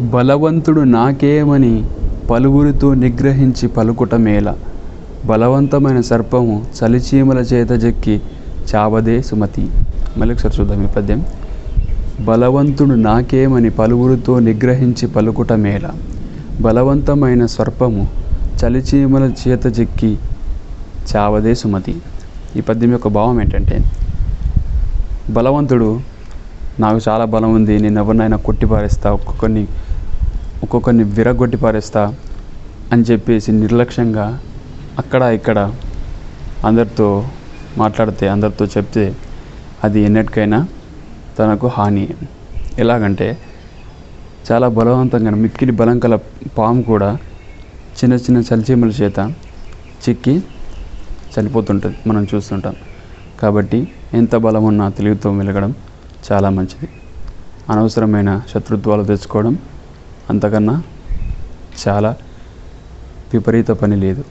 బలవంతుడు నాకేమని పలువురితో నిగ్రహించి పలుకుట మేల. బలవంతమైన సర్పము చలిచీమల చేత జెక్కి చావదే సుమతి. మళ్ళీ ఒకసారి చూద్దాం ఈ పద్యం. బలవంతుడు నాకేమని పలువురితో నిగ్రహించి పలుకుట మేల. బలవంతమైన సర్పము చలిచీమల చేత చెక్కి చావదే సుమతి. ఈ పద్యం యొక్క భావం ఏంటంటే బలవంతుడు నాకు చాలా బలం ఉంది. నేను ఎవరినైనా కొట్టి పారేస్తా ఒక్కొక్కరిని ఒక్కొక్కరిని విరగొట్టి పారేస్తా అని చెప్పేసి నిర్లక్ష్యంగా అక్కడ ఇక్కడ అందరితో మాట్లాడితే అందరితో చెప్తే అది ఎన్నటికైనా తనకు హాని. ఎలాగంటే చాలా బలవంతంగా మిక్కిలి బలం కల పాము కూడా చిన్న చిన్న చలిచీమల చేత చిక్కి చనిపోతుంటుంది మనం చూస్తుంటాం. కాబట్టి ఎంత బలం ఉన్నా తెలివితో మెలగడం చాలా మంచిది. అనవసరమైన శత్రుత్వాలు తెచ్చుకోవడం అంతకన్నా చాలా విపరీత పని లేదు.